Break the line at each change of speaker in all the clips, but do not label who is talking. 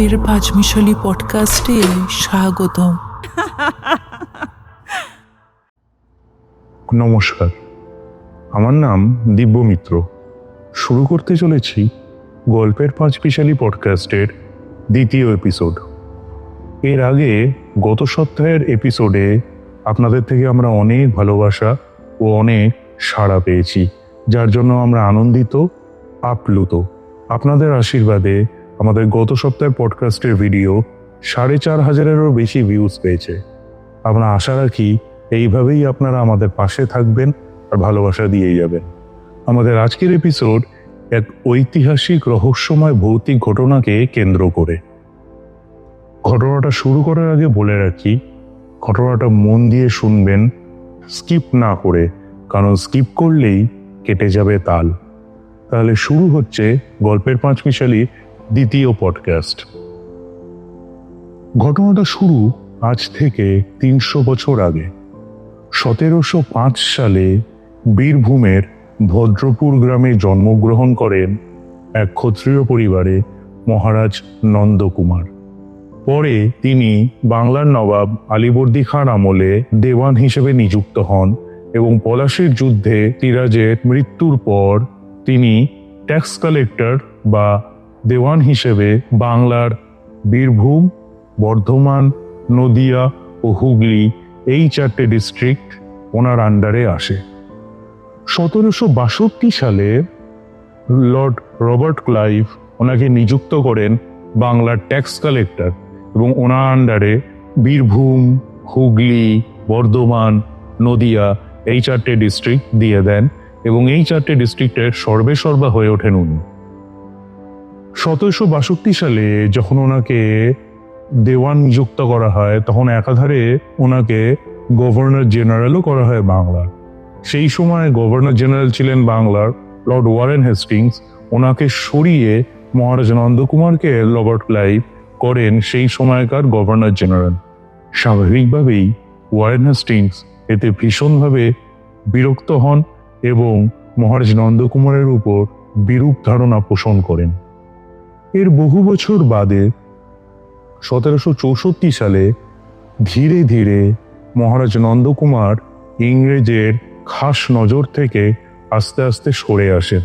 গল্পের পাঁচমিশালি পডকাস্টে স্বাগতম।
নমস্কার। আমার নাম দিব্য মিত্র। শুরু করতে চলেছি গল্পের পাঁচ পিশালি পডকাস্টের দ্বিতীয় এপিসোড। এর আগে গত সপ্তাহের এপিসোডে আপনাদের থেকে আমরা অনেক ভালোবাসা ও অনেক সাড়া পেয়েছি, যার জন্য আমরা আনন্দিত, আপ্লুত। আপনাদের আশীর্বাদে আমাদের গত সপ্তাহের পডকাস্টের ভিডিও সাড়ে চার হাজারেরও বেশি ভিউজ পেয়েছে। আমরা আশা রাখি এইভাবেই আপনারা আমাদের পাশে থাকবেন আর ভালোবাসা দিয়ে যাবেন। আমাদের আজকের এপিসোড এক ঐতিহাসিক রহস্যময় ভৌতিক ঘটনাকে কেন্দ্র করে। ঘটনাটা শুরু করার আগে বলে রাখি, ঘটনাটা মন দিয়ে শুনবেন স্কিপ না করে, কারণ স্কিপ করলেই কেটে যাবে তাল। তাহলে শুরু হচ্ছে গল্পের পাঁচ মিশালি দ্বিতীয় পডকাস্ট ঘটনাটা শুরু আজ থেকে তিনশো বছর আগে। সতেরোশো পাঁচ সালে বীরভূমের ভদ্রপুর গ্রামে জন্মগ্রহণ করেন এক ক্ষত্রিয় পরিবারে মহারাজ নন্দকুমার। পরে তিনি বাংলার নবাব আলীবর্দী খান আমলে দেওয়ান হিসেবে নিযুক্ত হন এবং পলাশির যুদ্ধে তিরাজের মৃত্যুর পর তিনি ট্যাক্স কালেক্টর বা দেওয়ান হিসেবে বাংলার বীরভূম, বর্ধমান, নদিয়া ও হুগলি এই চারটে ডিস্ট্রিক্ট ওনার আন্ডারে আসে। সতেরোশো বাষট্টি সালে লর্ড রবার্ট ক্লাইভ ওনাকে নিযুক্ত করেন বাংলার ট্যাক্স কালেক্টর এবং ওনার আন্ডারে বীরভূম, হুগলি, বর্ধমান, নদিয়া এই চারটে ডিস্ট্রিক্ট দিয়ে দেন এবং এই চারটে ডিস্ট্রিক্টের সর্বে সর্বা হয়ে ওঠেন উনি। সতেরোশো বাষট্টি সালে যখন ওনাকে দেওয়ান নিযুক্ত করা হয়, তখন একাধারে ওনাকে গভর্নর জেনারেলও করা হয় বাংলার। সেই সময় গভর্নর জেনারেল ছিলেন বাংলার লর্ড ওয়ারেন হেস্টিংস। ওনাকে সরিয়ে মহারাজ নন্দকুমারকে রবার্ট ক্লাইভ করেন সেই সময়কার গভর্নর জেনারেল। স্বাভাবিকভাবেই ওয়ারেন হেস্টিংস এতে ভীষণভাবে বিরক্ত হন এবং মহারাজ নন্দকুমারের উপর বিরূপ ধারণা পোষণ করেন। এর বহু বছর বাদে সতেরোশো চৌষট্টি সালে ধীরে ধীরে মহারাজ নন্দকুমার ইংরেজের খাস নজর থেকে আস্তে আস্তে সরে আসেন।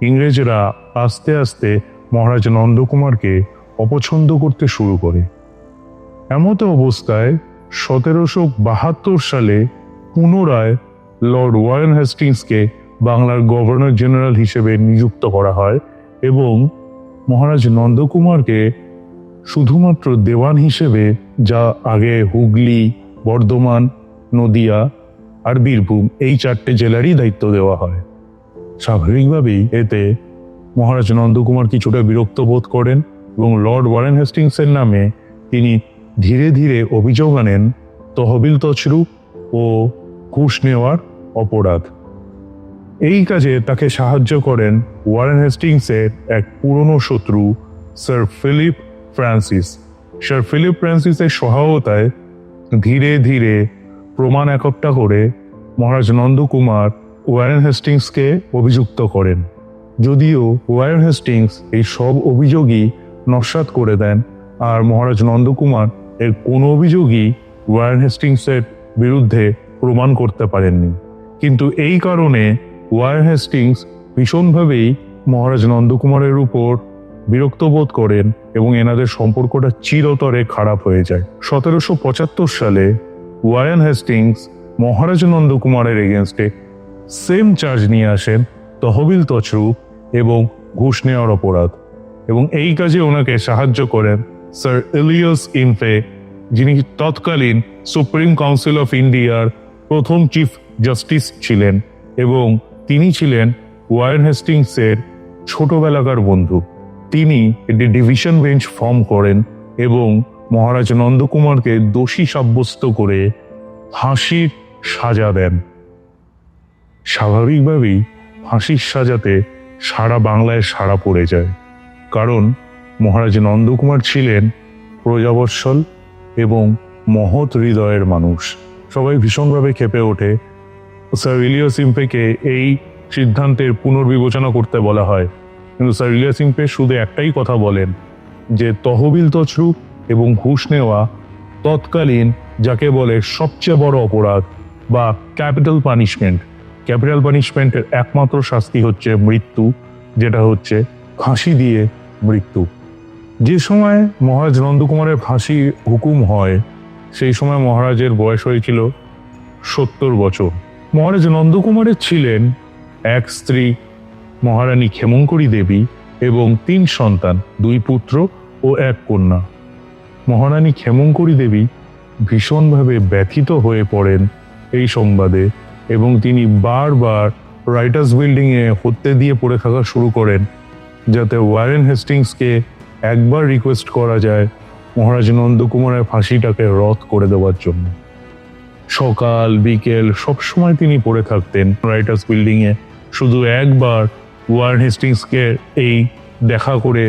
ইংরেজরা আস্তে আস্তে মহারাজ নন্দকুমারকে অপছন্দ করতে শুরু করে। এমতো অবস্থায় সতেরোশো বাহাত্তর সালে পুনরায় লর্ড ওয়ারেন হেস্টিংসকে বাংলার গভর্নর জেনারেল হিসেবে নিযুক্ত করা হয় এবং মহারাজ নন্দকুমারকে শুধুমাত্র দেওয়ান হিসেবে যা আগে হুগলি, বর্ধমান, নদিয়া আর বীরভূম, এই চারটে জেলারই দায়িত্ব দেওয়া হয়। স্বাভাবিকভাবেই এতে মহারাজ নন্দকুমার কিছুটা বিরক্ত বোধ করেন এবং লর্ড ওয়ারেন হেস্টিংসের নামে তিনি ধীরে ধীরে অভিযোগ আনেন তহবিল তছরূপ ও ঘুষ নেওয়ার অপরাধ। এই কাজে তাকে সাহায্য করেন ওয়ারেন হেস্টিংসের এক পুরনো শত্রু, sir Philip Francis. Sir Philip ফ্রান্সিসের সহায়তায় ধীরে ধীরে প্রমাণ এককটা করে মহারাজ নন্দকুমার ওয়ারেন হেস্টিংসকে অভিযুক্ত করেন। যদিও ওয়ারেন হেস্টিংস এই সব অভিযোগই নস্বাত করে দেন আর মহারাজ নন্দকুমার এর কোনো অভিযোগই ওয়ারেন হেস্টিংসের বিরুদ্ধে প্রমাণ করতে পারেননি। কিন্তু এই কারণে ওয়ারেন হেস্টিংস ভীষণভাবেই মহারাজ নন্দকুমারের উপর বিরক্ত বোধ করেন এবং এনাদের সম্পর্কটা চিরতরে খারাপ হয়ে যায়। সতেরোশো পঁচাত্তর সালে ওয়ারেন হেস্টিংস মহারাজ নন্দকুমারের এগেনস্টে সেম চার্জ নিয়ে আসেন তহবিল তছরূপ এবং ঘুষ নেওয়ার অপরাধ এবং এই কাজে ওনাকে সাহায্য করেন স্যার এলিয়াস ইনফে, যিনি তৎকালীন সুপ্রিম কাউন্সিল অফ ইন্ডিয়ার প্রথম চিফ জাস্টিস ছিলেন এবং তিনি ছিলেন ওয়ারেন হেস্টিংসের ছোটবেলাকার বন্ধু। তিনি একটি ডিভিশন বেঞ্চ ফর্ম করেন এবং মহারাজ নন্দকুমারকে দোষী সাব্যস্ত করে ফাঁসির সাজা দেন। স্বাভাবিকভাবেই ফাঁসির সাজাতে সারা বাংলায় সাড়া পড়ে যায়, কারণ মহারাজ নন্দকুমার ছিলেন প্রজাবৎসল এবং মহৎ হৃদয়ের মানুষ। সবাই ভীষণভাবে খেপে ওঠে স্যার ইলিয়াস ইম্পেকে এই সিদ্ধান্তের পুনর্বিবেচনা করতে বলা হয়। কিন্তু স্যার ইলিয়াস ইম্পে শুধু একটাই কথা বলেন, যে তহবিল তছরূপ এবং ঘুষ নেওয়া তৎকালীন যাকে বলে সবচেয়ে বড় অপরাধ বা ক্যাপিটাল পানিশমেন্ট। ক্যাপিটাল পানিশমেন্টের একমাত্র শাস্তি হচ্ছে মৃত্যু, যেটা হচ্ছে ফাঁসি দিয়ে মৃত্যু। যে সময় মহারাজ নন্দকুমারের ফাঁসি হুকুম হয়, সেই সময় মহারাজের বয়স হয়েছিল সত্তর বছর। মহারাজ নন্দকুমারের ছিলেন এক স্ত্রী, মহারানী ক্ষেমঙ্করী দেবী এবং তিন সন্তান, দুই পুত্র ও এক কন্যা। মহারানী ক্ষেমঙ্করী দেবী ভীষণভাবে ব্যথিত হয়ে পড়েন এই সংবাদে এবং তিনি বারবার রাইটার্স বিল্ডিংয়ে হত্যে দিয়ে পড়ে থাকা শুরু করেন, যাতে ওয়ারেন হেস্টিংসকে একবার রিকোয়েস্ট করা যায় মহারাজ নন্দকুমারের ফাঁসিটাকে রদ করে দেওয়ার জন্য। সকাল, বিকেল সবসময় তিনি পড়ে থাকতেন। রাইটার্স বিল্ডিংয়ে শুধু একবার ওয়ারেন হেস্টিংসকে এই দেখা করে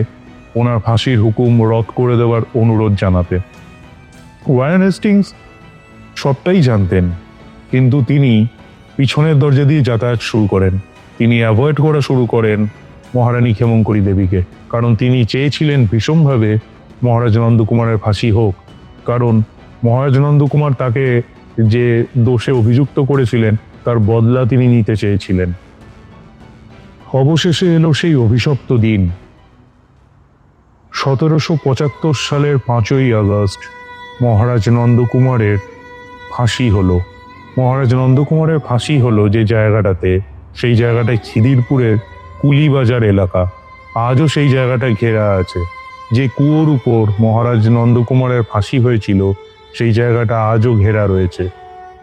ওনার ফাঁসির হুকুম রদ করে দেওয়ার অনুরোধ জানাতে। ওয়ার্ন হেস্টিংস সবটাই জানতেন, কিন্তু তিনি পিছনের দরজা দিয়ে যাতায়াত শুরু করেন। তিনি অ্যাভয়েড করা শুরু করেন মহারানী ক্ষেমঙ্করী দেবীকে, কারণ তিনি চেয়েছিলেন ভীষণভাবে মহারাজ নন্দকুমারের ফাঁসি হোক। কারণ মহারাজ নন্দকুমার তাকে যে দোষে অভিযুক্ত করেছিলেন, তার বদলা তিনি নিতে চেয়েছিলেন। অবশেষে এলো সেই অভিশপ্ত দিন। সতেরোশো পঁচাত্তর সালের পাঁচই আগস্ট, মহারাজ নন্দকুমারের ফাঁসি হলো। মহারাজ নন্দকুমারের ফাঁসি হলো যে জায়গাটাতে, সেই জায়গাটায় খিদিরপুরের কুলিবাজার এলাকা। আজও সেই জায়গাটায় ঘেরা আছে। যে কুয়োর উপর মহারাজ নন্দকুমারের ফাঁসি হয়েছিল সেই জায়গাটা আজও ঘেরা রয়েছে।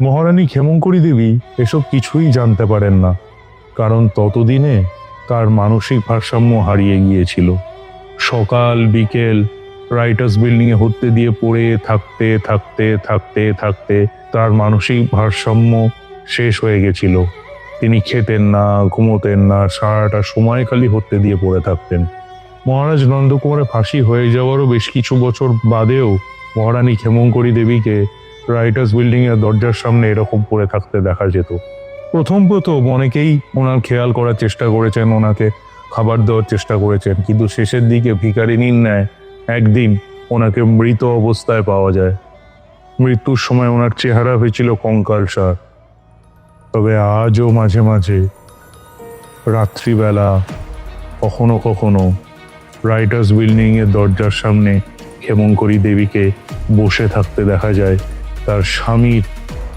মহারানী ক্ষেমঙ্করী দেবী এসব কিছুই জানতে পারেন না, কারণ ততদিনে তার মানসিক ভারসাম্য হারিয়ে গিয়েছিল। সকাল, বিকেল, রাইটার্স বিল্ডিংয়ে হত্যে দিয়ে পড়ে থাকতে থাকতে থাকতে থাকতে তার মানসিক ভারসাম্য শেষ হয়ে গেছিল। তিনি খেতেন না, ঘুমোতেন না, সারাটা সময় খালি হত্যে দিয়ে পড়ে থাকতেন। মহারাজ নন্দকুমারের ফাঁসি হয়ে যাওয়ারও বেশ কিছু বছর বাদেও মহারানী ক্ষেমঙ্করী দেবীকে রাইটার্স বিল্ডিং এর দরজার সামনে এরকম পড়ে থাকতে দেখা যেত। প্রথম প্রথম অনেকেই ওনার খেয়াল করার চেষ্টা করেছেন, ওনাকে খাবার দেওয়ার চেষ্টা করেছেন, কিন্তু শেষের দিকে ভিকারিনীর ন্যায় একদিন ওনাকে মৃত অবস্থায় পাওয়া যায়। মৃত্যুর সময় ওনার চেহারা হয়েছিল কঙ্কালসার তবে আজও মাঝে মাঝে রাত্রিবেলা কখনো কখনো রাইটার্স বিল্ডিং এর দরজার সামনে ক্ষেমঙ্করী দেবীকে বসে থাকতে দেখা যায়, তার স্বামীর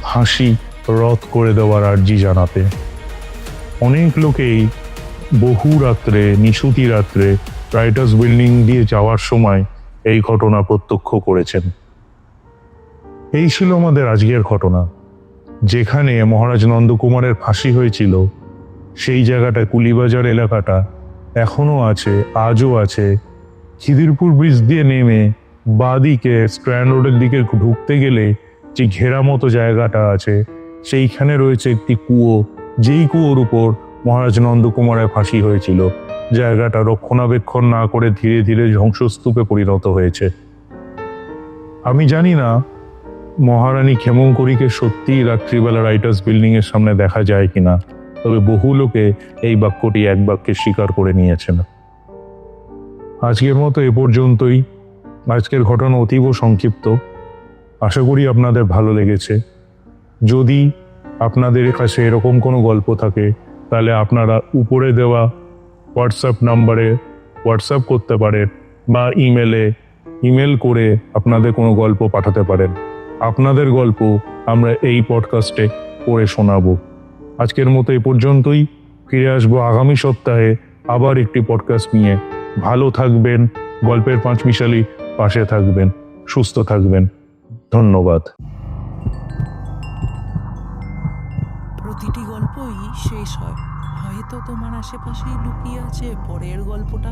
হাসি রদ করে দেওয়ার আর্জি জানাতে। অনেক লোকেই বহু রাত্রে, নিশুতি রাত্রে রাইটার্স বিল্ডিং দিয়ে যাওয়ার সময় এই ঘটনা প্রত্যক্ষ করেছেন। এই ছিল আমাদের আজকের ঘটনা। যেখানে মহারাজ নন্দকুমারের ফাঁসি হয়েছিল, সেই জায়গাটা কুলিবাজার এলাকাটা এখনও আছে, আজও আছে খিদিরপুর ব্রিজ দিয়ে নেমে বাদিকে স্ট্র্যান্ড রোডের দিকে ঢুকতে গেলে যে ঘেরা মতো জায়গাটা আছে, সেইখানে রয়েছে একটি কুয়ো। যেই কুয়োর উপর মহারাজ নন্দকুমারের ফাঁসি হয়েছিল। জায়গাটা রক্ষণাবেক্ষণ না করে ধীরে ধীরে ধ্বংসস্তূপে পরিণত হয়েছে। আমি জানি না, মহারানী ক্ষেমঙ্করীকে সত্যিই রাত্রিবেলা রাইটার্স বিল্ডিং এর সামনে দেখা যায় কিনা, তবে বহু লোকে এই বাক্যটি এক বাক্যে স্বীকার করে নিয়েছেন। আজকের মতো এ পর্যন্তই। আজকের ঘটনা অতীব সংক্ষিপ্ত। আশা করি আপনাদের ভালো লেগেছে। যদি আপনাদের কাছে এরকম কোনো গল্প থাকে, তাহলে আপনারা উপরে দেওয়া হোয়াটসঅ্যাপ নাম্বারে হোয়াটসঅ্যাপ করতে পারেন বা ইমেলে ইমেল করে আপনাদের কোনো গল্প পাঠাতে পারেন। আপনাদের গল্প আমরা এই পডকাস্টে পড়ে শোনাবো। আজকের মতো এ পর্যন্তই। ফিরে আসব আগামী সপ্তাহে আবার একটি পডকাস্ট নিয়ে। ভালো থাকবেন, গল্পের পাঁচ মিশালি পাশে থাকবেন, সুস্থ থাকবেন। ধন্যবাদ।
প্রতিটি গল্পই শেষ হয়। হয়তো তোমার আশেপাশেই লুকিয়ে আছে পরের গল্পটা।